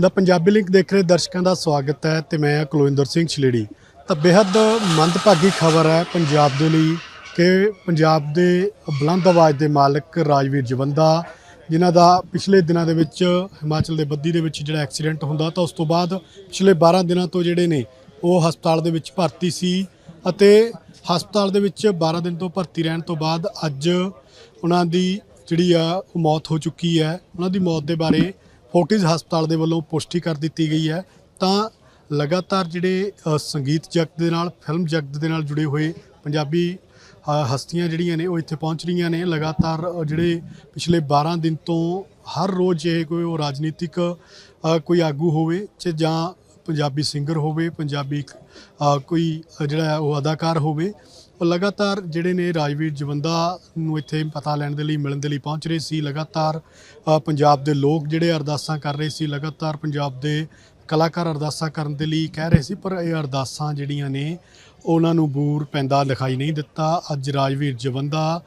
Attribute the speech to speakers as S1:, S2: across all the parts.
S1: ਦਾ Punjabi link ਦੇਖ ਰਹੇ ਦਰਸ਼ਕਾਂ ਦਾ ਸਵਾਗਤ ਹੈ ਤੇ ਮੈਂ ਕੁਲਵਿੰਦਰ ਸਿੰਘ ਛਲੇੜੀ। ਤਾਂ ਬੇहद ਮੰਦਭਾਗੀ ਖਬਰ ਹੈ ਪੰਜਾਬ ਦੇ ਲਈ ਕਿ ਪੰਜਾਬ ਦੇ ਬੁਲੰਦ ਆਵਾਜ਼ ਦੇ ਮਾਲਕ ਰਾਜਵੀਰ ਜਵੰਦਾ, ਜਿਨ੍ਹਾਂ ਦਾ ਪਿਛਲੇ ਦਿਨਾਂ ਦੇ ਵਿੱਚ ਹਿਮਾਚਲ ਦੇ ਬੱਦੀ ਦੇ ਵਿੱਚ ਜਿਹੜਾ ਐਕਸੀਡੈਂਟ ਹੁੰਦਾ ਤਾਂ ਉਸ ਤੋਂ ਬਾਅਦ ਪਿਛਲੇ 12 ਦਿਨਾਂ ਤੋਂ ਜਿਹੜੇ ਨੇ ਉਹ ਹਸਪਤਾਲ ਦੇ ਵਿੱਚ ਭਰਤੀ ਸੀ ਅਤੇ ਹਸਪਤਾਲ ਦੇ ਵਿੱਚ 12 ਦਿਨ ਤੋਂ ਭਰਤੀ ਰਹਿਣ ਤੋਂ ਬਾਅਦ ਅੱਜ ਉਹਨਾਂ ਦੀ ਜਿਹੜੀ ਆ ਉਹ ਮੌਤ ਹੋ ਚੁੱਕੀ ਹੈ। ਉਹਨਾਂ ਦੀ ਮੌਤ ਦੇ ਬਾਰੇ ਫੋਰਟਿਸ ਹਸਪਤਾਲ ਦੇ ਵੱਲੋਂ ਪੁਸ਼ਟੀ ਕਰ ਦਿੱਤੀ ਗਈ ਹੈ। ਤਾਂ ਲਗਾਤਾਰ ਜਿਹੜੇ ਸੰਗੀਤ ਜਗਤ ਦੇ ਨਾਲ, ਫਿਲਮ ਜਗਤ ਦੇ ਨਾਲ ਜੁੜੇ ਹੋਏ ਪੰਜਾਬੀ ਹਸਤੀਆਂ ਜਿਹੜੀਆਂ ਨੇ, ਉਹ ਇੱਥੇ ਪਹੁੰਚ ਰਹੀਆਂ ਨੇ। ਲਗਾਤਾਰ ਜਿਹੜੇ ਪਿਛਲੇ 12 ਦਿਨ ਤੋਂ ਹਰ ਰੋਜ਼ ਇਹ ਕੋਈ ਉਹ ਰਾਜਨੀਤਿਕ ਕੋਈ ਆਗੂ ਹੋਵੇ ਚ ਜਾਂ ਪੰਜਾਬੀ ਸਿੰਗਰ ਹੋਵੇ, ਪੰਜਾਬੀ ਕੋਈ ਜਿਹੜਾ ਉਹ ਅਦਾਕਾਰ ਹੋਵੇ ਉਹ ਲਗਾਤਾਰ ਜਿਹੜੇ ਨੇ ਰਾਜਵੀਰ ਜਵੰਦਾ ਨੂੰ ਇੱਥੇ ਪਤਾ ਲੈਣ ਦੇ ਲਈ, ਮਿਲਣ ਦੇ ਲਈ ਪਹੁੰਚ ਰਹੇ ਸੀ। ਲਗਾਤਾਰ ਪੰਜਾਬ ਦੇ ਲੋਕ ਜਿਹੜੇ ਅਰਦਾਸਾਂ ਕਰ ਰਹੇ ਸੀ, ਲਗਾਤਾਰ ਪੰਜਾਬ ਦੇ ਕਲਾਕਾਰ ਅਰਦਾਸਾਂ ਕਰਨ ਦੇ ਲਈ ਕਹਿ ਰਹੇ ਸੀ, ਪਰ ਇਹ ਅਰਦਾਸਾਂ ਜਿਹੜੀਆਂ ਨੇ, ਉਹਨਾਂ ਨੂੰ ਬੂਰ ਪੈਂਦਾ ਦਿਖਾਈ ਨਹੀਂ ਦਿੱਤਾ। ਅੱਜ ਰਾਜਵੀਰ ਜਵੰਦਾ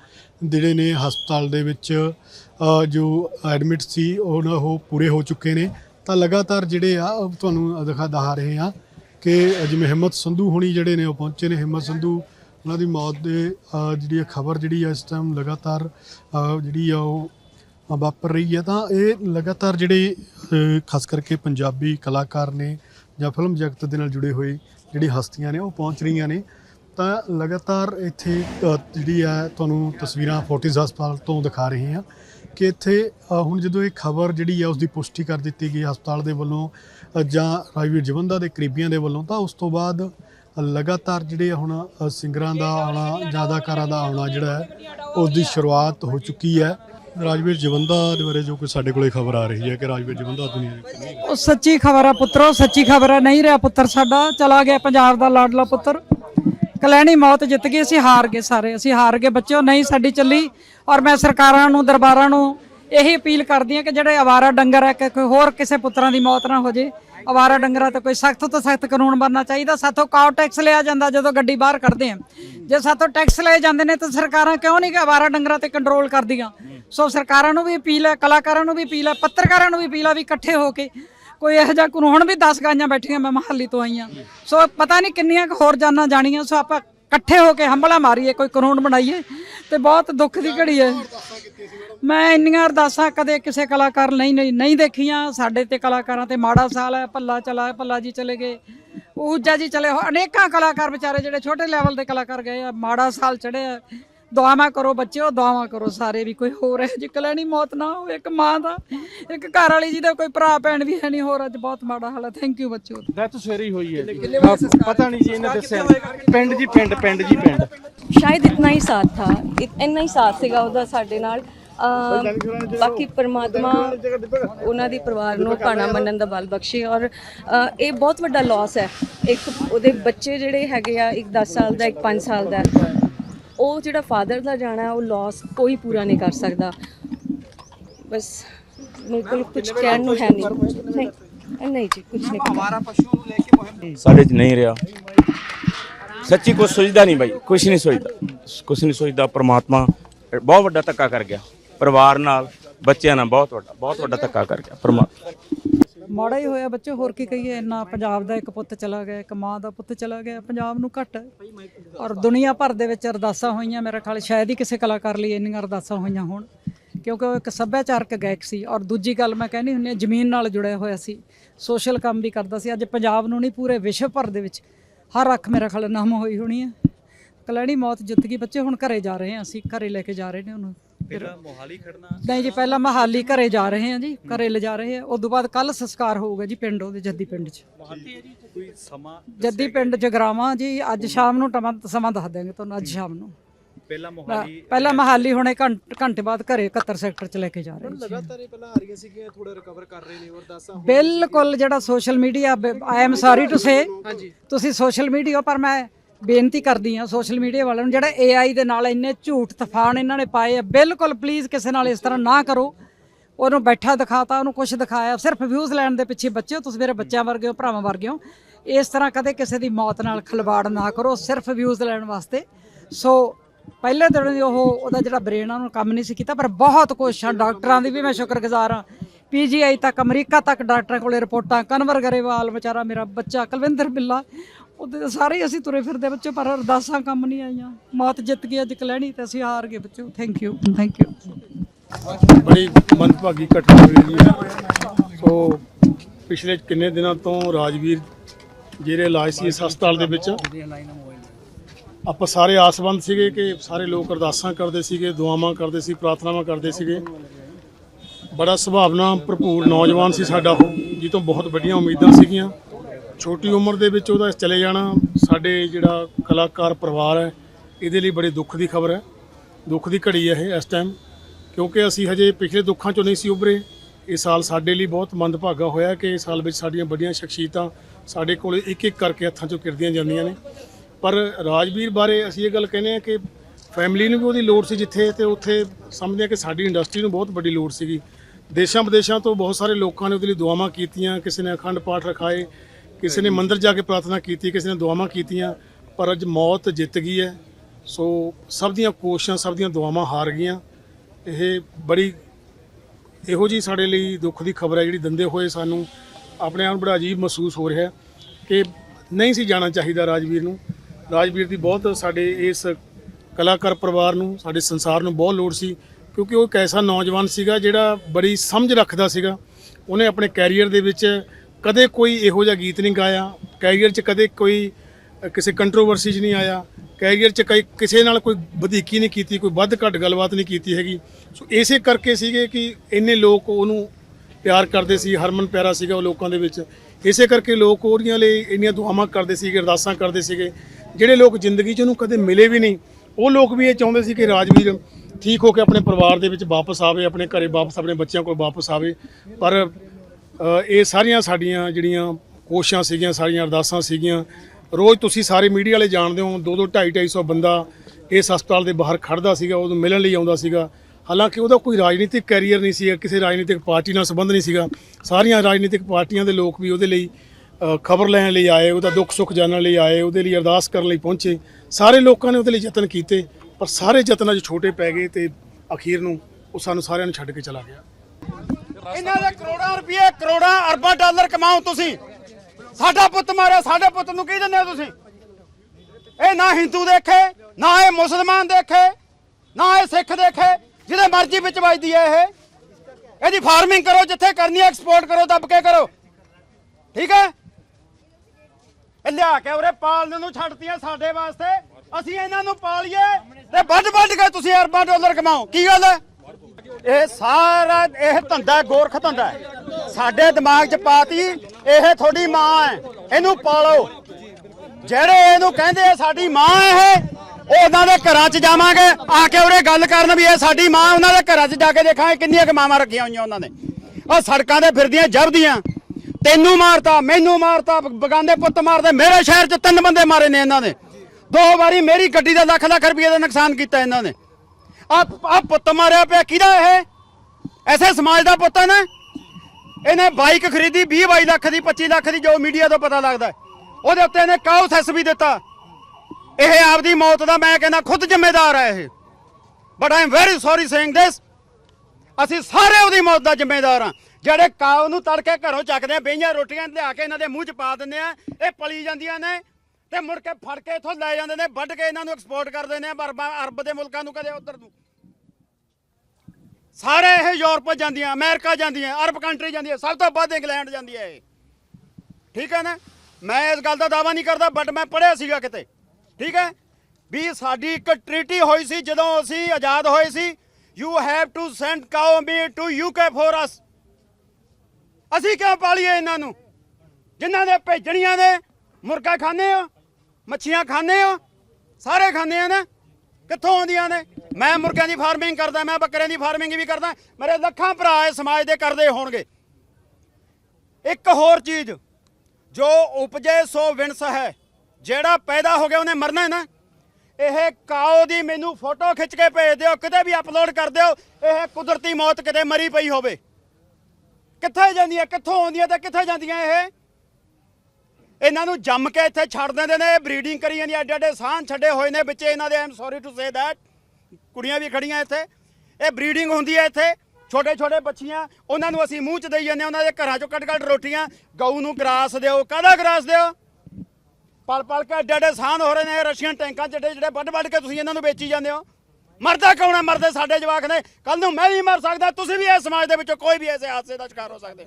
S1: ਜਿਹੜੇ ਨੇ ਹਸਪਤਾਲ ਦੇ ਵਿੱਚ ਜੋ ਐਡਮਿਟ ਸੀ ਉਹਨਾਂ ਉਹ ਪੂਰੇ ਹੋ ਚੁੱਕੇ ਨੇ। ਤਾਂ ਲਗਾਤਾਰ ਜਿਹੜੇ ਆ ਤੁਹਾਨੂੰ ਦਿਖਾ ਦਿਖਾ ਰਹੇ ਆ ਕਿ ਜਿਵੇਂ ਹਿੰਮਤ ਸੰਧੂ ਹੁਣੀ ਜਿਹੜੇ ਨੇ, ਉਹ ਪਹੁੰਚੇ ਨੇ। ਹਿੰਮਤ ਸੰਧੂ ਉਹਨਾਂ ਦੀ ਮੌਤ ਦੇ ਅ, ਜਿਹੜੀ ਖਬਰ ਜਿਹੜੀ ਆ ਇਸ ਟਾਈਮ ਲਗਾਤਾਰ ਜਿਹੜੀ ਆ ਉਹ ਵਾਪਰ ਰਹੀ ਹੈ ਤਾਂ ਇਹ ਲਗਾਤਾਰ ਜਿਹੜੇ ਖਾਸ ਕਰਕੇ ਪੰਜਾਬੀ ਕਲਾਕਾਰ ਨੇ ਜਾਂ ਫਿਲਮ ਜਗਤ ਦੇ ਨਾਲ ਜੁੜੇ ਹੋਏ ਜਿਹੜੀ ਹਸਤੀਆਂ ਨੇ ਉਹ ਪਹੁੰਚ ਰਹੀਆਂ ਨੇ। ਤਾਂ ਲਗਾਤਾਰ ਇੱਥੇ ਜਿਹੜੀ ਆ ਤੁਹਾਨੂੰ ਤਸਵੀਰਾਂ ਫੋਰਟਿਸ ਹਸਪਤਾਲ ਤੋਂ ਦਿਖਾ ਰਹੇ ਹਾਂ ਕਿ ਇੱਥੇ ਹੁਣ ਜਦੋਂ ਇਹ ਖਬਰ ਜਿਹੜੀ ਆ ਉਸ ਦੀ ਪੁਸ਼ਟੀ ਕਰ ਦਿੱਤੀ ਗਈ ਹਸਪਤਾਲ ਦੇ ਵੱਲੋਂ ਜਾਂ ਰਾਜਵੀਰ ਜਵੰਦਾ ਦੇ ਕਰੀਬੀਆਂ ਦੇ ਵੱਲੋਂ ਤਾਂ ਉਸ ਤੋਂ ਬਾਅਦ ਲਗਾਤਾਰ ਜਿਹੜੇ ਹੁਣ ਅ, ਸਿੰਗਰਾਂ ਦਾ ਆਉਣਾ ਜਾਂ ਦਾ ਆਉਣਾ ਜਿਹੜਾ ਹੈ ਉਸ ਦੀ ਸ਼ੁਰੂਆਤ ਹੋ ਚੁੱਕੀ ਹੈ। ਰਾਜਵੀਰ ਜਵੰਦਾ ਦੇ ਬਾਰੇ ਜੋ ਕੋਈ ਸਾਡੇ ਕੋਲੇ ਖਬਰ ਆ ਰਹੀ ਹੈ ਕਿ ਰਾਜਵੀਰ ਜਵੰਦਾ ਦੁਨੀਆ ਦੇ
S2: ਉਹ ਸੱਚੀ ਖਬਰ ਆ ਪੁੱਤਰੋ ਸੱਚੀ ਖਬਰ ਆ ਨਹੀਂ ਰਿਹਾ ਪੁੱਤਰ ਸਾਡਾ। ਚਲਾ ਗਿਆ ਪੰਜਾਬ ਦਾ ਲਾਡਲਾ ਪੁੱਤਰ। ਕਲੈਣੀ ਮੌਤ ਜਿੱਤ ਗਈ ਅਸੀਂ ਹਾਰ ਗਏ ਸਾਰੇ। ਅਸੀਂ ਹਾਰ ਗਏ ਬੱਚਿਓ ਨਹੀਂ ਸਾਡੀ ਚੱਲੀ। ਔਰ ਮੈਂ ਸਰਕਾਰਾਂ ਨੂੰ ਦਰਬਾਰਾਂ ਨੂੰ ਇਹੀ ਅਪੀਲ ਕਰਦੀ ਹਾਂ ਕਿ ਜਿਹੜੇ ਆਵਾਰਾ ਡੰਗਰ ਹੈ ਕਿ ਕੋਈ ਹੋਰ ਕਿਸੇ ਪੁੱਤਰਾਂ ਦੀ ਮੌਤ ਨਾ ਹੋ ਜੇ। ਆਵਾਰਾ ਡੰਗਰਾਂ ਤੇ ਕੋਈ ਸਖਤ ਤੋਂ ਸਖਤ ਕਾਨੂੰਨ ਬਣਨਾ ਚਾਹੀਦਾ। ਸਾਥੋਂ ਕਾਉ ਟੈਕਸ ਲਿਆ ਜਾਂਦਾ ਜਦੋਂ ਗੱਡੀ ਬਾਹਰ ਕੱਢਦੇ ਆ? ਜੇ ਸਾਥੋਂ ਟੈਕਸ ਲਏ ਜਾਂਦੇ ਨੇ ਤਾਂ ਸਰਕਾਰਾਂ ਕਿਉਂ ਨਹੀਂ ਕਿ ਆਵਾਰਾ ਡੰਗਰਾਂ ਤੇ ਕੰਟਰੋਲ ਕਰਦੀਆਂ? ਸੋ ਸਰਕਾਰਾਂ ਨੂੰ ਵੀ ਅਪੀਲ ਹੈ, ਕਲਾਕਾਰਾਂ ਨੂੰ ਵੀ ਅਪੀਲ ਹੈ, ਪੱਤਰਕਾਰਾਂ ਨੂੰ ਵੀ ਅਪੀਲ ਹੈ ਵੀ ਇਕੱਠੇ ਹੋ ਕੇ ਕੋਈ ਇਹੋ ਜਿਹਾ ਕਾਨੂੰਨ, ਹੁਣ ਵੀ 10 ਗਾਈਆਂ ਬੈਠੀਆਂ ਮੈਂ ਮਹਾਲੀ ਤੋਂ ਆਈਆਂ। ਸੋ ਪਤਾ ਨਹੀਂ ਕਿੰਨੀਆਂ ਕੁ ਹੋਰ ਜਾਨਾਂ ਜਾਣੀਆਂ, ਸੋ ਆਪਾਂ ਇਕੱਠੇ ਹੋ ਕੇ ਹੰਬਲਾ ਮਾਰੀਏ, ਕੋਈ ਕਾਨੂੰਨ ਬਣਾਈਏ ਤੇ ਬਹੁਤ ਦੁੱਖ ਦੀ ਘੜੀ ਹੈ। ਮੈਂ ਇੰਨੀਆਂ ਅਰਦਾਸਾਂ ਕਦੇ ਕਿਸੇ ਕਲਾਕਾਰ ਨਹੀਂ ਨਹੀਂ ਨਹੀਂ ਦੇਖੀਆਂ। ਸਾਡੇ ਤੇ ਕਲਾਕਾਰਾਂ ਤੇ ਮਾੜਾ ਸਾਲ ਹੈ ਭੱਲਾ ਚਲਾ ਹੈ, ਭੱਲਾ ਜੀ ਚਲੇ ਗਏ। ਊਜਾ ਜੀ ਚਲੇ ਹੋ ਅਨੇਕਾਂ ਕਲਾਕਾਰ ਵਿਚਾਰੇ ਜਿਹੜੇ ਛੋਟੇ ਲੈਵਲ ਦੇ ਕਲਾਕਾਰ ਗਏ ਆ ਮਾੜਾ ਸਾਲ ਚੜਿਆ ਦੁਆਵਾਂ ਕਰੋ ਬੱਚਿਓ ਦੁਆਵਾਂ ਕਰੋ ਸਾਰੇ ਵੀ ਕੋਈ ਹੋਰ ਹੈ ਜੀ ਕਲੈਣੀ ਮੌਤ ਨਾ ਹੋਵੇ ਇੱਕ ਮਾਂ ਦਾ ਇੱਕ ਘਰ ਵਾਲੀ ਜੀ ਦਾ ਕੋਈ ਭਰਾ ਭੈਣ ਵੀ ਹੈ ਨਹੀਂ ਹੋਰ ਅੱਜ ਬਹੁਤ ਮਾੜਾ ਹਾਲ ਹੈ ਥੈਂਕ ਯੂ ਬੱਚਿਓ
S3: ਡੈਥ ਸਵੇਰੇ ਹੀ ਹੋਈ ਹੈ ਜੀ। ਪਤਾ ਨਹੀਂ ਜੀ ਇਹਨੇ ਦੱਸਿਆ ਪਿੰਡ ਜੀ ਪਿੰਡ ਪਿੰਡ ਜੀ ਪਿੰਡ।
S4: ਸ਼ਾਇਦ ਇਤਨਾ ਹੀ ਸਾਥ ਥਾ ਇਤ- ਇੰਨਾ ਹੀ ਸਾਥ ਸੀਗਾ ਉਹਦਾ ਸਾਡੇ ਨਾਲ। ਅਮ ਬਾਕੀ ਪਰਮਾਤਮਾ ਉਹਨਾਂ ਦੀ ਪਰਿਵਾਰ ਨੂੰ ਭਾਣਾ ਮੰਨਣ ਦਾ ਬਲ ਬਖਸ਼ੇ। ਔਰ ਅ, ਇਹ ਬਹੁਤ ਵੱਡਾ ਲਾਸ ਹੈ। ਇੱਕ ਉਹਦੇ ਬੱਚੇ ਜਿਹੜੇ ਹੈਗੇ ਆ ਇੱਕ 10 ਸਾਲ ਦਾ ਇੱਕ 5 ਸਾਲ ਦਾ। ਉਹ ਜਿਹੜਾ ਫਾਦਰ ਦਾ ਜਾਣਾ ਹੈ, ਉਹ ਲਾਸ ਕੋਈ ਪੂਰਾ ਨਹੀਂ ਕਰ ਸਕਦਾ। ਬਸ ਮੇਰੇ ਕੋਲ ਕੁਝ ਕਹਿਣ ਨੂੰ ਹੈ ਨਹੀਂ। ਨਹੀਂ ਨਹੀਂ ਜੀ ਕੁਝ ਨਹੀਂ ਕਹਿਣਾ।
S5: ਸਾਡੇ 'ਚ ਨਹੀਂ ਰਿਹਾ। ਸੱਚੀ ਕੁਛ ਸੋਚਦਾ ਨਹੀਂ ਬਾਈ ਕੁਛ ਨਹੀਂ ਸੋਚਦਾ। ਕੁਛ ਨਹੀਂ ਸੋਚਦਾ ਪ੍ਰਮਾਤਮਾ ਬਹੁਤ ਵੱਡਾ ਧੱਕਾ ਕਰ ਗਿਆ। ਪਰਿਵਾਰ ਨਾਲ ਬੱਚਿਆਂ ਨਾਲ ਬਹੁਤ ਵੱਡਾ ਬਹੁਤ ਵੱਡਾ ਧੱਕਾ ਕਰ ਗਿਆ ਪਰਮਾਤਮਾ।
S2: ਮਾੜਾ ਹੀ ਹੋਇਆ ਬੱਚੇ, ਹੋਰ ਕੀ ਕਹੀਏ, ਇੰਨਾ ਪੰਜਾਬ ਦਾ ਇੱਕ ਪੁੱਤ ਚਲਾ ਗਿਆ, ਇੱਕ ਮਾਂ ਦਾ ਪੁੱਤ ਚਲਾ ਗਿਆ, ਪੰਜਾਬ ਨੂੰ ਘੱਟ। ਔਰ ਦੁਨੀਆ ਭਰ ਦੇ ਵਿੱਚ ਅਰਦਾਸਾਂ ਹੋਈਆਂ, ਮੇਰੇ ਖਿਆਲ ਸ਼ਾਇਦ ਹੀ ਕਿਸੇ ਕਲਾਕਾਰ ਲਈ ਇੰਨੀਆਂ ਅਰਦਾਸਾਂ ਹੋਈਆਂ ਹੋਣ, ਕਿਉਂਕਿ ਉਹ ਇੱਕ ਸੱਭਿਆਚਾਰਕ ਗਾਇਕ ਸੀ। ਔਰ ਦੂਜੀ ਗੱਲ ਮੈਂ ਕਹਿੰਦੀ ਹੁੰਦੀ ਹਾਂ, ਜ਼ਮੀਨ ਨਾਲ ਜੁੜਿਆ ਹੋਇਆ ਸੀ, ਸੋਸ਼ਲ ਕੰਮ ਵੀ ਕਰਦਾ ਸੀ। ਅੱਜ ਪੰਜਾਬ ਨੂੰ ਨਹੀਂ, ਪੂਰੇ ਵਿਸ਼ਵ ਭਰ ਦੇ ਵਿੱਚ ਹਰ ਅੱਖ ਮੇਰਾ ਖਿਆਲ ਨਮ ਹੋਈ ਹੋਣੀ ਹੈ। ਕਲੈਣੀ ਮੌਤ ਜਿੱਤ ਗਈ। ਬੱਚੇ ਹੁਣ ਘਰੇ ਜਾ ਰਹੇ ਹਾਂ ਅਸੀਂ, ਘਰੇ ਲੈ ਕੇ ਜਾ ਰਹੇ ਨੇ ਉਹਨੂੰ। ਪਹਿਲਾਂ ਮੋਹਾਲੀ ਖੜਨਾ ਨਹੀਂ ਜੀ ਪਹਿਲਾਂ ਮਹਾਲੀ ਘਰੇ ਜਾ ਰਹੇ ਹਾਂ ਜੀ ਘਰੇ ਲਿਜਾ ਰਹੇ ਉਸ ਤੋਂ ਬਾਅਦ ਕੱਲ ਸੰਸਕਾਰ ਹੋਊਗਾ ਜੀ ਪਿੰਡ ਉਹਦੇ ਜੱਦੀ ਪਿੰਡ 'ਚ।
S3: ਕੋਈ ਸਮਾਂ
S2: ਜੱਦੀ ਪਿੰਡ ਜਗਰਾਵਾਂ ਜੀ ਅੱਜ ਸ਼ਾਮ ਨੂੰ ਟਮਾ ਸਮਾਂ ਦੱਸ ਦਿਆਂਗੇ ਤੁਹਾਨੂੰ ਅੱਜ ਸ਼ਾਮ ਨੂੰ।
S3: ਪਹਿਲਾਂ
S2: ਪਹਿਲਾਂ ਮਹਾਲੀ ਹੁਣੇ ਘੰਟ- ਘੰਟੇ ਬਾਅਦ ਘਰੇ 71 ਸੈਕਟਰ 'ਚ ਲੈ ਕੇ ਜਾ ਰਹੇ ਜੀ।
S3: ਲਗਾਤਾਰ ਇਹ ਪਹਿਲਾਂ ਆ ਰਹੀਆਂ ਸੀਗੀਆਂ ਥੋੜਾ ਰਿਕਵਰ ਕਰ ਰਹੇ ਨੇ ਅਰਦਾਸਾਂ
S2: ਬਿਲਕੁਲ ਜਿਹੜਾ social media I am sorry to say ਤੁਸੀਂ ਸੋਸ਼ਲ ਮੀਡੀਆ ਪਰ ਮੈਂ ਬੇਨਤੀ ਕਰਦੀ ਹਾਂ ਸੋਸ਼ਲ ਮੀਡੀਆ ਵਾਲਿਆਂ ਨੂੰ, ਜਿਹੜਾ AI ਦੇ ਨਾਲ ਇੰਨੇ ਝੂਠ ਤਫਾਨ ਇਹਨਾਂ ਨੇ ਪਾਏ ਆ, ਬਿਲਕੁਲ ਪਲੀਜ਼ ਕਿਸੇ ਨਾਲ ਇਸ ਤਰ੍ਹਾਂ ਨਾ ਕਰੋ। ਉਹਨੂੰ ਬੈਠਾ ਦਿਖਾਤਾ, ਉਹਨੂੰ ਕੁਝ ਦਿਖਾਇਆ, ਸਿਰਫ ਵਿਊਜ਼ ਲੈਣ ਦੇ ਪਿੱਛੇ ਬੱਚੇ ਹੋ, ਤੁਸੀਂ ਮੇਰੇ ਬੱਚਿਆਂ ਵਰਗੇ ਹੋ, ਭਰਾਵਾਂ ਵਰਗੇ ਹੋ, ਇਸ ਤਰ੍ਹਾਂ ਕਦੇ ਕਿਸੇ ਦੀ ਮੌਤ ਨਾਲ ਖਿਲਵਾੜ ਨਾ ਕਰੋ, ਸਿਰਫ ਵਿਊਜ਼ ਲੈਣ ਵਾਸਤੇ। ਸੋ ਪਹਿਲੇ ਦਿਨ ਦੀ ਉਹ, ਉਹਦਾ ਜਿਹੜਾ ਬ੍ਰੇਨ ਆ, ਉਹਨੂੰ ਕੰਮ ਨਹੀਂ ਸੀ ਕੀਤਾ, ਪਰ ਬਹੁਤ ਕੋਸ਼ਿਸ਼ਾਂ ਡਾਕਟਰਾਂ ਦੀ ਵੀ ਮੈਂ ਸ਼ੁਕਰਗੁਜ਼ਾਰ ਹਾਂ। ਪੀਜੀਆਈ ਤੱਕ, ਅਮਰੀਕਾ ਤੱਕ ਡਾਕਟਰਾਂ ਕੋਲੇ ਰਿਪੋਰਟਾਂ, ਕਨਵਰ ਗਰੇਵਾਲ, ਵਿਚਾਰਾ ਮੇਰਾ ਬੱਚਾ, ਕੁਲਵਿੰਦਰ ਬਿੱਲਾ ਉਹਦੇ ਤਾਂ ਸਾਰੇ ਹੀ ਅਸੀਂ ਤੁਰੇ ਫਿਰਦੇ ਬੱਚੇ, ਪਰ ਅਰਦਾਸਾਂ ਕੰਮ ਨਹੀਂ ਆਈਆਂ। ਮਾਤ ਜਿੱਤ ਗਈ, ਅੱਜ ਕਲੈਣੀ ਤੇ ਅਸੀਂ ਹਾਰ ਗਏ ਬੱਚੋ। ਥੈਂਕ ਯੂ ਥੈਂਕ ਯੂ
S6: ਬੜੀ ਮੰਦਭਾਗੀ ਘਟਨਾ ਹੋਈ ਜੀ। ਸੋ, ਪਿਛਲੇ ਕਿੰਨੇ ਦਿਨਾਂ ਤੋਂ ਰਾਜਵੀਰ ਜਿਹੜੇ ਇਲਾਜ ਸੀ ਇਸ ਹਸਪਤਾਲ ਦੇ ਵਿੱਚ, ਆਪਾਂ ਸਾਰੇ ਆਸਵੰਦ ਸੀਗੇ ਕਿ ਸਾਰੇ ਲੋਕ ਅਰਦਾਸਾਂ ਕਰਦੇ ਸੀਗੇ, ਦੁਆਵਾਂ ਕਰਦੇ ਸੀ, ਪ੍ਰਾਰਥਨਾਵਾਂ ਕਰਦੇ ਸੀਗੇ। ਬੜਾ ਸੁਭਾਵਨਾ ਭਰਪੂਰ ਨੌਜਵਾਨ ਸੀ ਸਾਡਾ ਉਹ ਜੀ ਤੋਂ ਬਹੁਤ ਵੱਡੀਆਂ ਉਮੀਦਾਂ ਸੀਗੀਆਂ। ਛੋਟੀ ਉਮਰ ਦੇ ਵਿੱਚ ਉਹਦਾ ਚਲੇ ਜਾਣਾ ਸਾਡੇ ਜਿਹੜਾ ਕਲਾਕਾਰ ਪਰਿਵਾਰ ਹੈ, ਇਹਦੇ ਲਈ ਬੜੇ ਦੁੱਖ ਦੀ ਖਬਰ ਹੈ। ਦੁੱਖ ਦੀ ਘੜੀ ਹੈ ਇਹ ਇਸ ਟਾਈਮ ਕਿਉਂਕਿ ਅਸੀਂ ਹਜੇ ਪਿਛਲੇ ਦੁੱਖਾਂ ਚੋਂ ਨਹੀਂ ਸੀ ਉਭਰੇ। ਇਹ ਸਾਲ ਸਾਡੇ ਲਈ ਬਹੁਤ ਮੰਦਭਾਗਾ ਹੋਇਆ ਕਿ ਇਸ ਸਾਲ ਵਿੱਚ ਸਾਡੀਆਂ ਵੱਡੀਆਂ ਸ਼ਖਸੀਅਤਾਂ ਸਾਡੇ ਕੋਲ ਇੱਕ ਇੱਕ ਕਰਕੇ ਹੱਥਾਂ ਚੋਂ ਕਿਰਦੀਆਂ ਜਾਂਦੀਆਂ ਨੇ। ਪਰ ਰਾਜਵੀਰ ਬਾਰੇ ਅਸੀਂ ਇਹ ਗੱਲ ਕਹਿੰਦੇ ਆ ਕਿ ਫੈਮਿਲੀ ਨੂੰ ਵੀ ਉਹਦੀ ਲੋੜ ਸੀ ਜਿੱਥੇ ਤੇ ਉੱਥੇ ਸਮਝਦੇ ਆ ਕਿ ਸਾਡੀ ਇੰਡਸਟਰੀ ਨੂੰ ਬਹੁਤ ਵੱਡੀ ਲੋੜ ਸੀਗੀ। ਦੇਸ਼ਾਂ ਵਿਦੇਸ਼ਾਂ ਤੋਂ ਬਹੁਤ ਸਾਰੇ ਲੋਕਾਂ ਨੇ ਉਹਦੇ ਲਈ ਦੁਆਵਾਂ ਕੀਤੀਆਂ, ਕਿਸੇ ਨੇ ਅਖੰਡ ਪਾਠ ਰਖਾਏ ਕਿਸੇ ਨੇ ਮੰਦਿਰ ਜਾ ਕੇ ਪ੍ਰਾਰਥਨਾ ਕੀਤੀ, ਕਿਸੇ ਨੇ ਦੁਆਵਾਂ ਕੀਤੀਆਂ, ਪਰ ਅੱਜ ਮੌਤ ਜਿੱਤ ਗਈ ਹੈ। ਸੋ ਸਭ ਦੀਆਂ ਕੋਸ਼ਿਸ਼ਾਂ, ਸਭ ਦੀਆਂ ਦੁਆਵਾਂ ਹਾਰ ਗਈਆਂ। ਇਹ ਬੜੀ ਇਹੋ ਜੀ ਸਾਡੇ ਲਈ ਦੁੱਖ ਦੀ ਖਬਰ ਹੈ ਜਿਹੜੀ ਦੰਦੇ ਹੋਏ ਸਾਨੂੰ ਆਪਣੇ ਆਪ ਨੂੰ ਬੜਾ ਅਜੀਬ ਮਹਿਸੂਸ ਹੋ ਰਿਹਾ ਕਿ ਨਹੀਂ ਸੀ ਜਾਣਾ ਚਾਹੀਦਾ ਰਾਜਵੀਰ ਨੂੰ। ਰਾਜਵੀਰ ਦੀ ਬਹੁਤ ਸਾਡੇ ਇਸ ਕਲਾਕਾਰ ਪਰਿਵਾਰ ਨੂੰ, ਸਾਡੇ ਸੰਸਾਰ ਨੂੰ ਬਹੁਤ ਲੋੜ ਸੀ, ਕਿਉਂਕਿ ਉਹ ਇੱਕ ਐਸਾ ਨੌਜਵਾਨ ਸੀਗਾ ਜਿਹੜਾ ਬੜੀ ਸਮਝ ਰੱਖਦਾ ਸੀਗਾ। ਉਹਨੇ ਆਪਣੇ ਕੈਰੀਅਰ ਦੇ ਵਿੱਚ ਕਦੇ ਕੋਈ ਇਹੋ ਜਿਹਾ ਗੀਤ ਨਹੀਂ ਗਾਇਆ ਕੈਰੀਅਰ 'ਚ ਕਦੇ ਕੋਈ ਕਿਸੇ ਕੰਟਰੋਵਰਸੀ 'ਚ ਨਹੀਂ ਆਇਆ ਕੈਰੀਅਰ 'ਚ ਕਈ, ਕਿਸੇ ਨਾਲ ਕੋਈ ਵਧੀਕੀ ਨਹੀਂ ਕੀਤੀ, ਕੋਈ ਵੱਧ ਘੱਟ ਗੱਲਬਾਤ ਨਹੀਂ ਕੀਤੀ ਹੈਗੀ। ਸੋ ਇਸੇ ਕਰਕੇ ਸੀਗੇ ਕਿ ਇੰਨੇ ਲੋਕ ਉਹਨੂੰ ਪਿਆਰ ਕਰਦੇ ਸੀ, ਹਰਮਨ ਪਿਆਰਾ ਸੀਗਾ ਉਹ ਲੋਕਾਂ ਦੇ ਵਿੱਚ। ਇਸੇ ਕਰਕੇ ਲੋਕ ਉਹਦੀਆਂ ਲਈ ਇੰਨੀਆਂ ਦੁਆਵਾਂ ਕਰਦੇ ਸੀਗੇ, ਅਰਦਾਸਾਂ ਕਰਦੇ ਸੀਗੇ, ਜਿਹੜੇ ਲੋਕ ਜ਼ਿੰਦਗੀ 'ਚ ਉਹਨੂੰ ਕਦੇ ਮਿਲੇ ਵੀ ਨਹੀਂ। ਉਹ ਲੋਕ ਵੀ ਇਹ ਚਾਹੁੰਦੇ ਸੀ ਕਿ ਰਾਜਵੀਰ ਠੀਕ ਹੋ ਕੇ ਆਪਣੇ ਪਰਿਵਾਰ ਦੇ ਵਿੱਚ ਵਾਪਸ ਆਵੇ, ਆਪਣੇ ਘਰੇ ਵਾਪਸ ਆਪਣੇ ਬੱਚਿਆਂ ਕੋਲ ਵਾਪਸ ਆਵੇ, ਪਰ ਇਹ ਸਾਰੀਆਂ ਸਾਡੀਆਂ ਜਿਹੜੀਆਂ ਕੋਸ਼ਿਸ਼ਾਂ ਸੀਗੀਆਂ, ਸਾਰੀਆਂ ਅਰਦਾਸਾਂ ਸੀਗੀਆਂ, ਰੋਜ਼ ਤੁਸੀਂ ਸਾਰੇ ਮੀਡੀਆ ਵਾਲੇ ਜਾਣਦੇ ਹੋ ਦੋ ਦੋ ਢਾਈ ਢਾਈ ਸੌ ਬੰਦਾ ਇਸ ਹਸਪਤਾਲ ਦੇ ਬਾਹਰ ਖੜਦਾ ਸੀਗਾ, ਉਹਨੂੰ ਮਿਲਣ ਲਈ ਆਉਂਦਾ ਸੀਗਾ। ਹਾਲਾਂਕਿ ਉਹਦਾ ਕੋਈ ਰਾਜਨੀਤਿਕ ਕੈਰੀਅਰ ਨਹੀਂ ਸੀ ਕਿਸੇ ਰਾਜਨੀਤਿਕ ਪਾਰਟੀ ਨਾਲ ਸੰਬੰਧ ਨਹੀਂ ਸੀਗਾ। ਸਾਰੀਆਂ ਰਾਜਨੀਤਿਕ ਪਾਰਟੀਆਂ ਦੇ ਲੋਕ ਵੀ ਉਹਦੇ ਲਈ ਖਬਰ ਲੈਣ ਲਈ ਆਏ, ਉਹਦਾ ਦੁੱਖ ਸੁੱਖ ਜਾਣਨ ਲਈ ਆਏ, ਉਹਦੇ ਲਈ ਅਰਦਾਸ ਕਰਨ ਲਈ ਪਹੁੰਚੇ। ਸਾਰੇ ਲੋਕਾਂ ਨੇ ਉਹਦੇ ਲਈ ਯਤਨ ਕੀਤੇ, ਪਰ ਸਾਰੇ ਯਤਨਾਂ 'ਚ ਛੋਟੇ ਪੈ ਗਏ ਤੇ ਅਖੀਰ ਨੂੰ ਉਹ ਸਾਨੂੰ ਸਾਰਿਆਂ ਨੂੰ ਛੱਡ ਕੇ ਚਲਾ ਗਿਆ।
S3: ਇਹਨਾਂ ਦੇ ਕਰੋੜਾਂ ਰੁਪਏ, ਕਰੋੜਾਂ ਅਰਬਾਂ ਡਾਲਰ ਕਮਾਓ ਤੁਸੀਂ। ਸਾਡਾ ਪੁੱਤ ਮਾਰਿਆ, ਸਾਡੇ ਪੁੱਤ ਨੂੰ ਕੀ ਦਿੰਦੇ ਹੋ ਤੁਸੀਂ? ਇਹ ਨਾ ਹਿੰਦੂ ਦੇਖੇ, ਨਾ ਇਹ ਮੁਸਲਮਾਨ ਦੇਖੇ, ਨਾ ਇਹ ਸਿੱਖ ਦੇਖੇ, ਜਿਹਦੇ ਮਰਜ਼ੀ ਵਿੱਚ ਵੱਜਦੀ ਹੈ ਇਹ। ਇਹਦੀ ਫਾਰਮਿੰਗ ਕਰੋ, ਜਿੱਥੇ ਕਰਨੀ ਹੈ ਐਕਸਪੋਰਟ ਕਰੋ, ਦੱਬ ਕੇ ਕਰੋ। ਠੀਕ ਹੈ? ਇਹ ਲਿਆ ਕੇ ਉਰੇ ਪਾਲਣ ਨੂੰ ਛੱਡਤੀਆਂ ਸਾਡੇ ਵਾਸਤੇ। ਅਸੀਂ ਇਹਨਾਂ ਨੂੰ ਪਾਲੀਏ ਤੇ ਵੱਡ ਵੱਡ ਕੇ ਤੁਸੀਂ ਅਰਬਾਂ ਡਾਲਰ ਕਮਾਓ। ਕੀ ਗੱਲ ਹੈ? ਇਹ ਸਾਰਾ, ਇਹ ਧੰਦਾ ਗੋਰਖ ਧੰਦਾ ਸਾਡੇ ਦਿਮਾਗ 'ਚ ਪਾਤੀ, ਇਹ ਤੁਹਾਡੀ ਮਾਂ ਹੈ, ਇਹਨੂੰ ਪਾਲੋ। ਜਿਹੜੇ ਇਹਨੂੰ ਕਹਿੰਦੇ ਆ, ਸਾਡੀ ਮਾਂ ਹੈ ਇਹ ਉਹਨਾਂ ਦੇ ਘਰਾਂ 'ਚ ਜਾਵਾਂਗੇ। ਆ ਕੇ ਉਰੇ ਗੱਲ ਕਰਨ ਵੀ ਇਹ ਸਾਡੀ ਮਾਂ, ਉਹਨਾਂ ਦੇ ਘਰਾਂ 'ਚ ਜਾ ਕੇ ਦੇਖਾਂਗੇ ਕਿੰਨੀਆਂ ਕੁ ਮਾਵਾਂ ਰੱਖੀਆਂ ਹੋਈਆਂ ਉਹਨਾਂ ਨੇ। ਉਹ ਸੜਕਾਂ ਤੇ ਫਿਰਦੀਆਂ ਜਬਦੀਆਂ ਤੈਨੂੰ ਮਾਰਤਾ, ਮੈਨੂੰ ਮਾਰਤਾ ਬਗਾਂਦੇ ਪੁੱਤ ਮਾਰਦੇ, ਮੇਰੇ ਸ਼ਹਿਰ 'ਚ ਤਿੰਨ ਬੰਦੇ ਮਾਰੇ ਨੇ ਇਹਨਾਂ ਨੇ। ਦੋ ਵਾਰੀ ਮੇਰੀ ਗੱਡੀ ਦਾ ਲੱਖ ਲੱਖ ਰੁਪਏ ਦਾ ਨੁਕਸਾਨ ਕੀਤਾ ਇਹਨਾਂ ਨੇ। ਆ ਪੁੱਤ ਮਾਰਿਆ ਪਿਆ, ਕਿਹਦਾ ਇਹ? ਐਸੇ ਸਮਾਜ ਦਾ ਪੁੱਤ ਨਾ? ਇਹਨੇ ਬਾਈਕ ਖਰੀਦੀ 20 22 ਲੱਖ ਦੀ 25 ਲੱਖ ਦੀ, ਜੋ ਮੀਡੀਆ ਤੋਂ ਪਤਾ ਲੱਗਦਾ ਉਹਦੇ ਉੱਤੇ ਇਹਨੇ ਕਾਉ ਸੈਸ ਵੀ ਦਿੱਤਾ? ਇਹ ਆਪਦੀ ਮੌਤ ਦਾ ਮੈਂ ਕਹਿੰਦਾ, ਖੁਦ ਜ਼ਿੰਮੇਦਾਰ ਹੈ ਇਹ। But I am very sorry saying this ਅਸੀਂ ਸਾਰੇ ਉਹਦੀ ਮੌਤ ਦਾ ਜ਼ਿੰਮੇਦਾਰ ਹਾਂ। ਜਿਹੜੇ ਕਾਉ ਨੂੰ ਤੜਕੇ ਘਰੋਂ ਚੱਕਦੇ ਆ, ਬਈਆਂ ਰੋਟੀਆਂ ਲਿਆ ਕੇ ਇਹਨਾਂ ਦੇ ਮੂੰਹ 'ਚ ਪਾ ਦਿੰਦੇ ਆ, ਇਹ ਪਲੀ ਜਾਂਦੀਆਂ ਨੇ। ਤੇ ਮੁੜ ਕੇ ਫੜ ਕੇ ਇੱਥੋਂ ਲੈ ਜਾਂਦੇ ਨੇ, ਵੱਢ ਕੇ ਇਹਨਾਂ ਨੂੰ ਐਕਸਪੋਰਟ ਕਰਦੇ ਨੇ ਅਰਬਾਂ, ਅਰਬ ਦੇ ਮੁਲਕਾਂ ਨੂੰ ਕਦੇ ਉਧਰ ਨੂੰ। ਸਾਰੇ ਇਹ ਯੂਰਪ ਜਾਂਦੀਆਂ, ਅਮਰੀਕਾ ਜਾਂਦੀਆਂ, ਅਰਬ ਕੰਟਰੀ ਜਾਂਦੀਆਂ, ਸਭ ਤੋਂ ਵੱਧ ਇੰਗਲੈਂਡ ਜਾਂਦੀ ਹੈ ਇਹ। ਠੀਕ ਹੈ ਨਾ? ਮੈਂ ਇਸ ਗੱਲ ਦਾ ਦਾਵਾ ਨਹੀਂ ਕਰਦਾ ਬਟ ਮੈਂ ਪੜ੍ਹਿਆ ਸੀਗਾ ਕਿਤੇ। ਠੀਕ ਹੈ? ਵੀ ਸਾਡੀ ਇੱਕ ਟ੍ਰੀਟੀ ਹੋਈ ਸੀ, ਜਦੋਂ ਅਸੀਂ ਆਜ਼ਾਦ ਹੋਏ ਸੀ you have to send cow me to UK for us ਅਸੀਂ ਕਿਉਂ ਪਾਲੀਏ ਇਹਨਾਂ ਨੂੰ? ਜਿਨ੍ਹਾਂ ਦੇ ਭੇਜਣੀਆਂ ਨੇ, ਮੁਰਗਾ ਖਾਣੇ ਹੋ? ਮੱਛੀਆਂ ਖਾਣੇ ਹੋ ਸਾਰੇ ਖਾਂਦੇ ਆ ਨਾ ਕਿੱਥੋਂ ਆਉਂਦੀਆਂ ਨੇ? ਮੈਂ ਮੁਰਗਿਆਂ ਦੀ ਫਾਰਮਿੰਗ ਕਰਦਾ, ਮੈਂ ਬੱਕਰਿਆਂ ਦੀ ਫਾਰਮਿੰਗ ਵੀ ਕਰਦਾ, ਮੇਰੇ ਲੱਖਾਂ ਭਰਾ ਇਸ ਸਮਾਜ ਦੇ ਕਰਦੇ ਹੋਣਗੇ। ਇੱਕ ਹੋਰ ਚੀਜ਼, ਜੋ ਉਪਜੇ ਸੋ ਵਿਣਸ ਹੈ, ਜਿਹੜਾ ਪੈਦਾ ਹੋ ਗਿਆ ਉਹਨੇ ਮਰਨਾ ਹੈ ਨਾ? ਇਹ ਕਾਓ ਦੀ ਮੈਨੂੰ ਫੋਟੋ ਖਿੱਚ ਕੇ ਭੇਜ ਦਿਓ, ਕਿਤੇ ਵੀ ਅਪਲੋਡ ਕਰ ਦਿਓ, ਇਹ ਕੁਦਰਤੀ ਮੌਤ ਕਿਤੇ ਮਰੀ ਪਈ ਹੋਵੇ। ਕਿੱਥੇ ਜਾਂਦੀ ਹੈ ਕਿੱਥੋਂ ਆਉਂਦੀਆਂ ਤੇ ਕਿੱਥੇ ਜਾਂਦੀਆਂ ਇਹ? ਇਹਨਾਂ ਨੂੰ ਜੰਮ ਕੇ ਇੱਥੇ ਛੱਡ ਦਿੰਦੇ ਨੇ ਬਰੀਡਿੰਗ ਕਰੀ ਜਾਂਦੀ ਐਡੇ ਐਡੇ ਸਾਹ ਛੱਡੇ ਹੋਏ ਨੇ ਵਿੱਚ ਇਹਨਾਂ ਦੇ am sorry to say that ਕੁੜੀਆਂ ਵੀ ਖੜੀਆਂ ਇੱਥੇ। ਇਹ ਬਰੀਡਿੰਗ ਹੁੰਦੀ ਹੈ ਇੱਥੇ ਛੋਟੇ ਛੋਟੇ ਬੱਚੀਆਂ ਉਹਨਾਂ ਨੂੰ ਅਸੀਂ ਮੂੰਹ ਚ ਦੇਈ ਜਾਂਦੇ ਹਾਂ, ਉਹਨਾਂ ਦੇ ਘਰਾਂ ਚੋਂ ਕੱਢ ਕੱਢ ਰੋਟੀਆਂ ਗਊ ਨੂੰ ਗਰਾਸ ਦਿਓ ਕਾਹਦਾ ਗਰਾਸ ਦਿਓ? ਪਲ ਪਲ ਕੇ ਐਡੇ ਐਡੇ ਸਾਨ ਹੋ ਰਹੇ ਨੇ ਰਸ਼ੀਅਨ ਟੈਂਕਾਂ ਜਿਹੜੇ ਜਿਹੜੇ ਵੱਢ ਵੱਢ ਕੇ ਤੁਸੀਂ ਇਹਨਾਂ ਨੂੰ ਵੇਚੀ ਜਾਂਦੇ ਹੋ। ਮਰਦਾ ਕੌਣ ਹੈ? ਮਰਦੇ ਸਾਡੇ ਜਵਾਕ ਨੇ। ਕੱਲ ਨੂੰ ਮੈਂ ਵੀ ਮਰ ਸਕਦਾ ਤੁਸੀਂ ਵੀ ਇਸ ਸਮਾਜ ਦੇ ਵਿੱਚੋਂ ਕੋਈ ਵੀ ਐਸੇ ਹਾਦਸੇ ਦਾ ਸ਼ਿਕਾਰ ਹੋ ਸਕਦੇ।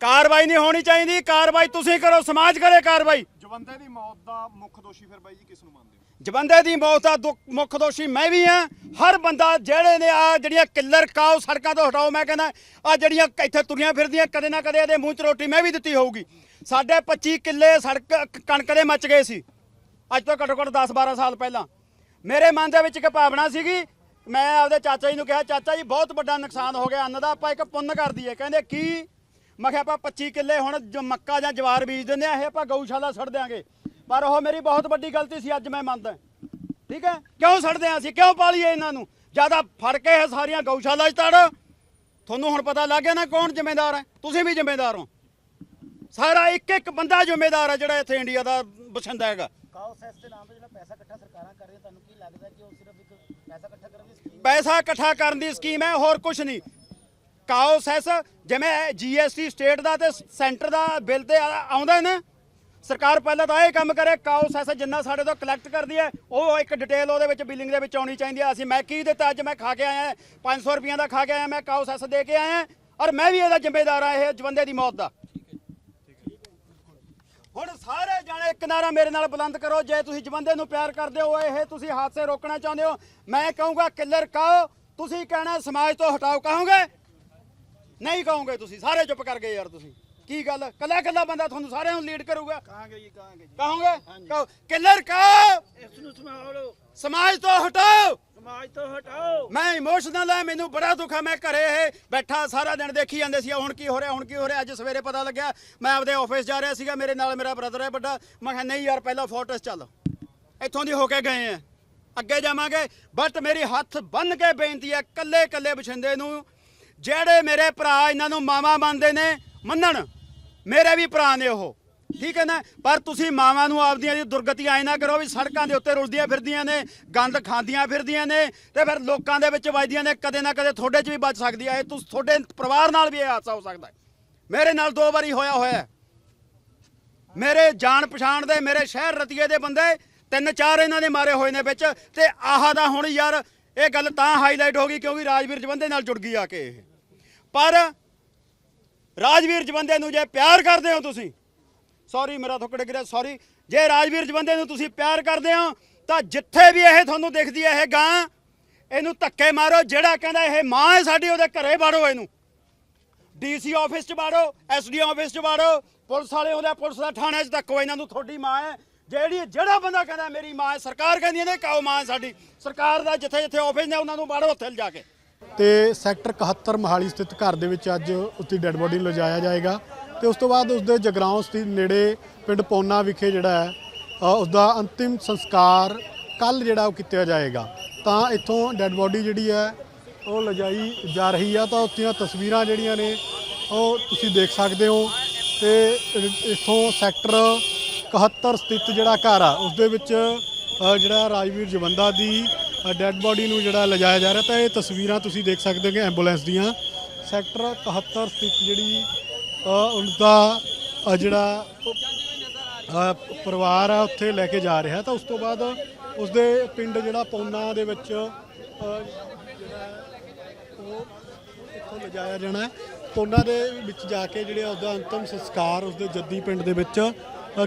S3: ਕਾਰਵਾਈ ਨਹੀਂ ਹੋਣੀ ਚਾਹੀਦੀ ਕਾਰਵਾਈ ਤੁਸੀਂ ਕਰੋ ਸਮਾਜ ਕਰੇ ਕਾਰਵਾਈ।
S7: ਜਵੰਦੇ ਦੀ ਮੌਤ ਦਾ ਮੁੱਖ ਦੋਸ਼ੀ ਫਿਰ ਬਾਈ ਜੀ ਕਿਸ ਨੂੰ ਮੰਨਦੇ ਹੋ?
S3: ਜਵੰਦੇ ਦੀ ਮੌਤ ਦਾ ਦੁੱਖ- ਮੁੱਖ ਦੋਸ਼ੀ ਮੈਂ ਵੀ ਹਾਂ। ਹਰ ਬੰਦਾ ਜਿਹੜੇ ਨੇ ਆ ਜਿਹੜੀਆਂ ਕਿੱਲਰ ਕਾਉ ਸੜਕਾਂ ਤੋਂ ਹਟਾਓ ਮੈਂ ਕਹਿੰਦਾ ਆ ਜਿਹੜੀਆਂ ਇੱਥੇ ਤੁਰੀਆਂ ਫਿਰਦੀਆਂ ਕਦੇ ਨਾ ਕਦੇ ਇਹਦੇ ਮੂੰਹ 'ਚ ਰੋਟੀ ਮੈਂ ਵੀ ਦਿੱਤੀ ਹੋਊਗੀ। ਸਾਡੇ 25 ਕਿੱਲੇ ਸੜਕ ਕਣਕ ਦੇ ਮੱਚ ਗਏ ਸੀ। ਅੱਜ ਤੋਂ ਘੱਟੋ ਘੱਟ 10 12 ਸਾਲ ਪਹਿਲਾਂ। ਮੇਰੇ ਮਨ ਦੇ ਵਿੱਚ ਇੱਕ ਭਾਵਨਾ ਸੀਗੀ ਮੈਂ ਆਪਦੇ ਚਾਚਾ ਜੀ ਨੂੰ ਕਿਹਾ ਚਾਚਾ ਜੀ ਬਹੁਤ ਵੱਡਾ ਨੁਕਸਾਨ ਹੋ ਗਿਆ ਅੰਨ ਦਾ ਆਪਾਂ ਇੱਕ ਪੁੰਨ ਕਰ ਦਈਏ। ਕਹਿੰਦੇ ਕੀ? ਮੈਂ ਕਿਹਾ ਆਪਾਂ 25 ਕਿੱਲੇ ਹੁਣ ਜ- ਮੱਕਾ ਜਾਂ ਜਵਾਰ ਬੀਜ ਦਿੰਦੇ ਆ ਇਹ ਆਪਾਂ ਗਊਸ਼ਾਲਾ ਛੱਡ ਦਿਆਂਗੇ। ਪਰ ਉਹ ਮੇਰੀ ਬਹੁਤ ਵੱਡੀ ਗਲਤੀ ਸੀ ਅੱਜ ਮੈਂ ਮੰਨਦਾ। ਠੀਕ ਹੈ? ਕਿਉਂ ਛੱਡਦੇ ਆ ਅਸੀਂ? ਕਿਉਂ ਪਾਲੀਏ ਇਹਨਾਂ ਨੂੰ? ਜ਼ਿਆਦਾ ਫੜ ਕੇ ਇਹ ਸਾਰੀਆਂ ਗਊਸ਼ਾਲਾ 'ਚ ਤੜ ਤੁਹਾਨੂੰ ਹੁਣ ਪਤਾ ਲੱਗ ਗਿਆ ਨਾ ਕੌਣ ਜ਼ਿੰਮੇਦਾਰ ਹੈ? ਤੁਸੀਂ ਵੀ ਜ਼ਿੰਮੇਦਾਰ ਹੋ। ਸਾਰਾ ਇੱਕ ਇੱਕ ਬੰਦਾ ਜ਼ਿੰਮੇਦਾਰ ਹੈ ਜਿਹੜਾ ਇੱਥੇ ਇੰਡੀਆ ਦਾ ਬਸਿੰਦਾ ਹੈਗਾ। ਪੈਸਾ ਇਕੱਠਾ ਕਰਨ ਦੀ ਸਕੀਮ ਹੈ? ਹੋਰ ਕੁਝ ਨਹੀਂ। ਕਾਓ ਸੈਸ ਜਿਵੇਂ ਜੀਐਸਟੀ ਸਟੇਟ ਦਾ ਤੇ ਸੈਂਟਰ ਦਾ ਬਿੱਲ ਤੇ ਆ- ਆਉਂਦਾ ਨਾ। ਸਰਕਾਰ ਪਹਿਲਾਂ ਤਾਂ ਇਹ ਕੰਮ ਕਰੇ ਕਾਓ ਸੈਸ ਜਿੰਨਾ ਸਾਡੇ ਤੋਂ ਕਲੈਕਟ ਕਰਦੀ ਹੈ, ਉਹ ਇੱਕ ਡਿਟੇਲ ਉਹਦੇ ਵਿੱਚ ਬਿਲਿੰਗ ਦੇ ਵਿੱਚ ਆਉਣੀ ਚਾਹੀਦੀ ਹੈ। ਅਸੀਂ ਮੈਂ ਕੀ ਦਿੱਤਾ, ਅੱਜ ਮੈਂ ਖਾ ਕੇ ਆਇਆ 500 ਰੁਪਈਆ ਦਾ ਖਾ ਕੇ ਆਇਆ, ਮੈਂ ਕਾਓ ਸੈਸ ਦੇ ਕੇ ਆਇਆ ਔਰ ਮੈਂ ਵੀ ਇਹਦਾ ਜ਼ਿੰਮੇਦਾਰ ਆ ਇਹ ਜਵੰਦੇ ਦੀ ਮੌਤ ਦਾ। ਹੁਣ ਸਾਰੇ ਜਾਣੇ ਇੱਕ ਨਾਰਾ ਮੇਰੇ ਨਾਲ ਬੁਲੰਦ ਕਰੋ, ਜੇ ਤੁਸੀਂ ਜਵੰਦੇ ਨੂੰ ਪਿਆਰ ਕਰਦੇ ਹੋ, ਇਹ ਤੁਸੀਂ ਹਾਦਸੇ ਰੋਕਣਾ ਚਾਹੁੰਦੇ ਹੋ, ਮੈਂ ਕਹੂੰਗਾ, ਕਿੱਲਰ ਕਹੋ ਤੁਸੀਂ ਕਹਿਣਾ ਸਮਾਜ ਤੋਂ ਹਟਾਓ, ਕਹੋਗੇ? ਨਹੀਂ ਕਹੋਗੇ ਤੁਸੀਂ ਸਾਰੇ ਚੁੱਪ ਕਰ ਗਏ ਯਾਰ ਤੁਸੀਂ। ਕੀ ਗੱਲ? ਕੱਲਾ ਕੱਲਾ ਬੰਦਾ ਤੁਹਾਨੂੰ ਸਾਰਿਆਂ ਨੂੰ ਲੀਡ ਕਰੂਗਾ?
S7: ਕਹਾਂਗੇ ਜੀ ਕਹਾਂਗੇ ਜੀ।
S3: ਕਹੋਗੇ? ਕਹੋ ਕਿੱਲਰ ਕਹੋ?
S7: ਇਸ ਨੂੰ ਸੰਭਾਲੋ।
S3: ਸਮਾਜ ਤੋਂ ਹਟਾਓ।
S7: ਸਮਾਜ ਤੋਂ ਹਟਾਓ।
S3: ਮੈਂ ਇਮੋਸ਼ਨਲ ਆ ਮੈਨੂੰ ਬੜਾ ਦੁੱਖ ਆ ਮੈਂ ਘਰੇ ਇਹ ਬੈਠਾ ਸਾਰਾ ਦਿਨ ਦੇਖੀ ਜਾਂਦੇ ਸੀ ਹੁਣ ਕੀ ਹੋ ਰਿਹਾ ਹੁਣ ਕੀ ਹੋ ਰਿਹਾ ਅੱਜ ਸਵੇਰੇ ਪਤਾ ਲੱਗਿਆ ਮੈਂ ਆਪਦੇ ਆਫਿਸ ਜਾ ਰਿਹਾ ਸੀਗਾ ਮੇਰੇ ਨਾਲ ਮੇਰਾ ਬ੍ਰਦਰ ਹੈ ਵੱਡਾ। ਮੈਂ ਕਿਹਾ ਨਹੀਂ ਯਾਰ ਪਹਿਲਾਂ ਫੋਰਟਸ ਚੱਲ। ਇੱਥੋਂ ਦੀ ਹੋ ਕੇ ਗਏ ਆ। ਅੱਗੇ ਜਾਵਾਂਗੇ ਬਟ ਮੇਰੀ ਹੱਥ ਬੰਨ ਕੇ ਬੇਨਤੀ ਹੈ ਕੱਲੇ ਕੱਲੇ ਬਛਿੰਦੇ ਨੂੰ ਜਿਹੜੇ ਮੇਰੇ ਭਰਾ ਇਹਨਾਂ ਨੂੰ ਮਾਵਾ ਮੰਨਦੇ ਨੇ, ਮੰਨਣ। ਮੇਰੇ ਵੀ ਭਰਾ ਨੇ ਉਹ। ਠੀਕ ਹੈ ਨਾ? ਪਰ ਤੁਸੀਂ ਮਾਵਾਂ ਨੂੰ ਆਪਦੀਆਂ ਦੀ ਦੁਰਗਤੀ ਆਏ ਨਾ ਕਰੋ ਵੀ ਸੜਕਾਂ ਦੇ ਉੱਤੇ ਰੁਲਦੀਆਂ ਫਿਰਦੀਆਂ ਨੇ, ਗੰਦ ਖਾਂਦੀਆਂ ਫਿਰਦੀਆਂ ਨੇ, ਤੇ ਫਿਰ ਲੋਕਾਂ ਦੇ ਵਿੱਚ ਵੱਜਦੀਆਂ ਨੇ, ਕਦੇ ਨਾ ਕਦੇ ਤੁਹਾਡੇ 'ਚ ਵੀ ਵੱਜ ਸਕਦੀ ਹੈ ਇਹ ਤੁਸੀਂ, ਤੁਹਾਡੇ ਪਰਿਵਾਰ ਨਾਲ ਵੀ ਇਹ ਹਾਦਸਾ ਹੋ ਸਕਦਾ ਮੇਰੇ ਨਾਲ ਦੋ ਵਾਰੀ ਹੋਇਆ ਹੋਇਆ ਮੇਰੇ ਜਾਣ ਪਛਾਣ ਦੇ, ਮੇਰੇ ਸ਼ਹਿਰ ਰਤੀਏ ਦੇ ਬੰਦੇ ਤਿੰਨ ਚਾਰ ਇਹਨਾਂ ਦੇ ਮਾਰੇ ਹੋਏ ਨੇ ਵਿੱਚ, ਤੇ ਆਹ ਦਾ ਹੁਣ ਯਾਰ ਇਹ ਗੱਲ ਤਾਂ ਹਾਈਲਾਈਟ ਹੋ ਗਈ ਕਿਉਂਕਿ ਰਾਜਵੀਰ ਜਵੰਦੇ ਨਾਲ ਜੁੜ ਗਈ ਆ ਕੇ ਇਹ। ਪਰ ਰਾਜਵੀਰ ਜਵੰਦੇ ਨੂੰ ਜੇ ਪਿਆਰ ਕਰਦੇ ਹੋ ਤੁਸੀਂ ਸੌਰੀ ਮੇਰਾ ਥੁੱਕੜ ਗਿਰਿਆ ਸੌਰੀ ਜੇ ਰਾਜਵੀਰ ਜਵੰਦੇ ਨੂੰ ਤੁਸੀਂ ਪਿਆਰ ਕਰਦੇ ਹੋ, ਤਾਂ ਜਿੱਥੇ ਵੀ ਇਹ ਤੁਹਾਨੂੰ ਦਿਖਦੀ ਹੈ ਇਹ ਗਾਂ, ਇਹਨੂੰ ਧੱਕੇ ਮਾਰੋ, ਜਿਹੜਾ ਕਹਿੰਦਾ ਇਹ ਮਾਂ ਹੈ ਸਾਡੀ, ਉਹਦੇ ਘਰੇ ਵਾੜੋ ਇਹਨੂੰ। ਡੀਸੀ ਆਫਿਸ 'ਚ ਵਾੜੋ ਐਸਡੀ ਆਫਿਸ 'ਚ ਵਾੜੋ, ਪੁਲਿਸ ਵਾਲੇ ਉਹਦੇ ਪੁਲਿਸ ਦਾ ਥਾਣੇ 'ਚ ਧੱਕੋ, ਇਹਨਾਂ ਨੂੰ ਤੁਹਾਡੀ ਮਾਂ ਹੈ। ਜਿਹੜੀ ਜਿਹੜਾ ਬੰਦਾ ਕਹਿੰਦਾ ਮੇਰੀ ਮਾਂ ਹੈ ਸਰਕਾਰ ਕਹਿੰਦੀ ਨੇ ਕਾਓ ਮਾਂ ਹੈ ਸਾਡੀ। ਸਰਕਾਰ ਦਾ ਜਿੱਥੇ ਜਿੱਥੇ ਆਫਿਸ ਨੇ ਉਹਨਾਂ ਨੂੰ ਵਾੜੋ ਉੱਥੇ ਲਿਜਾ ਕੇ।
S1: ਤੇ ਸੈਕਟਰ 71 ਮਹਾਲੀ ਸਥਿਤ ਘਰ ਦੇ ਵਿੱਚ ਅੱਜ ਉਸਦੀ ਡੈੱਡ ਬੋਡੀ ਲਿਜਾਇਆ ਜਾਏਗਾ। ਤੇ ਉਸ ਤੋਂ ਬਾਅਦ ਉਸਦੇ ਜਗਰਾਉਂ ਸਥਿਤ ਨੇੜੇ ਪਿੰਡ ਪੌਨਾ ਵਿਖੇ ਜਿਹੜਾ ਹੈ ਅ, ਉਸਦਾ ਅੰਤਿਮ ਸੰਸਕਾਰ ਕੱਲ ਜਿਹੜਾ ਉਹ ਕੀਤਾ ਜਾਏਗਾ। ਤਾਂ ਇੱਥੋਂ ਡੈੱਡ ਬੋਡੀ ਜਿਹੜੀ ਹੈ ਉਹ ਲਿਜਾਈ ਜਾ ਰਹੀ ਆ। ਤਾਂ ਉੱਥੀਆਂ ਤਸਵੀਰਾਂ ਜਿਹੜੀਆਂ ਨੇ ਉਹ ਤੁਸੀਂ ਦੇਖ ਸਕਦੇ ਹੋ। ਤੇ ਇ- ਇੱਥੋਂ ਸੈਕਟਰ 71 ਸਥਿਤ ਜਿਹੜਾ ਘਰ ਆ ਉਸ ਦੇ ਵਿੱਚ ਜਿਹੜਾ ਰਾਜਵੀਰ ਜਵੰਦਾ ਦੀ ਡੈੱਡ ਬੋਡੀ ਨੂੰ ਜਿਹੜਾ ਲਿਜਾਇਆ ਜਾ ਰਿਹਾ ਤਾਂ ਇਹ ਤਸਵੀਰਾਂ ਤੁਸੀਂ ਦੇਖ ਸਕਦੇ ਹੋ ਕਿ ਐਂਬੂਲੈਂਸ ਦੀਆਂ। ਸੈਕਟਰ 71 ਸਥਿਤ ਜਿਹੜੀ ਅ, ਉਸਦਾ ਜਿਹੜਾ ਪਰਿਵਾਰ ਆ ਉੱਥੇ ਲੈ ਕੇ ਜਾ ਰਿਹਾ। ਤਾਂ ਉਸ ਤੋਂ ਬਾਅਦ ਉਸਦੇ ਪਿੰਡ ਜਿਹੜਾ ਪੌਨਾ ਦੇ ਵਿੱਚ ਉਹ ਇੱਥੋਂ ਲਿਜਾਇਆ ਜਾਣਾ ਪੌਨਾ ਦੇ ਵਿੱਚ ਜਾ ਕੇ ਜਿਹੜੇ ਉਹਦਾ ਅੰਤਮ ਸੰਸਕਾਰ ਉਸਦੇ ਜੱਦੀ ਪਿੰਡ ਦੇ ਵਿੱਚ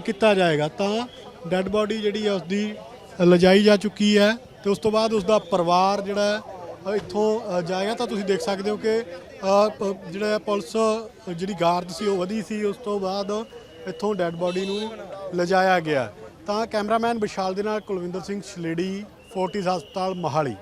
S1: ਕੀਤਾ ਜਾਏਗਾ। ਤਾਂ ਡੈੱਡ ਬੋਡੀ ਜਿਹੜੀ ਹੈ ਉਸਦੀ ਲਿਜਾਈ ਜਾ ਚੁੱਕੀ ਹੈ ਤੇ ਉਸ ਤੋਂ ਬਾਅਦ ਉਸਦਾ ਪਰਿਵਾਰ ਜਿਹੜਾ ਹੈ, ਇੱਥੋਂ ਜਾਏਗਾ। ਤਾਂ ਤੁਸੀਂ ਦੇਖ ਸਕਦੇ ਹੋ ਕਿ ਜਿਹੜਾ ਪੁਲਿਸ ਜਿਹੜੀ ਗਾਰਡ ਸੀ ਉਹ ਵਧੀ ਸੀ। ਉਸ ਤੋਂ ਬਾਅਦ ਇੱਥੋਂ ਡੈੱਡ ਬੋਡੀ ਨੂੰ ਲਿਜਾਇਆ ਗਿਆ। ਤਾਂ ਕੈਮਰਾਮੈਨ ਵਿਸ਼ਾਲ ਦੇ ਨਾਲ ਕੁਲਵਿੰਦਰ ਸਿੰਘ ਛਲੇੜੀ ਫੋਰਟਿਸ ਹਸਪਤਾਲ ਮਹਾਲੀ।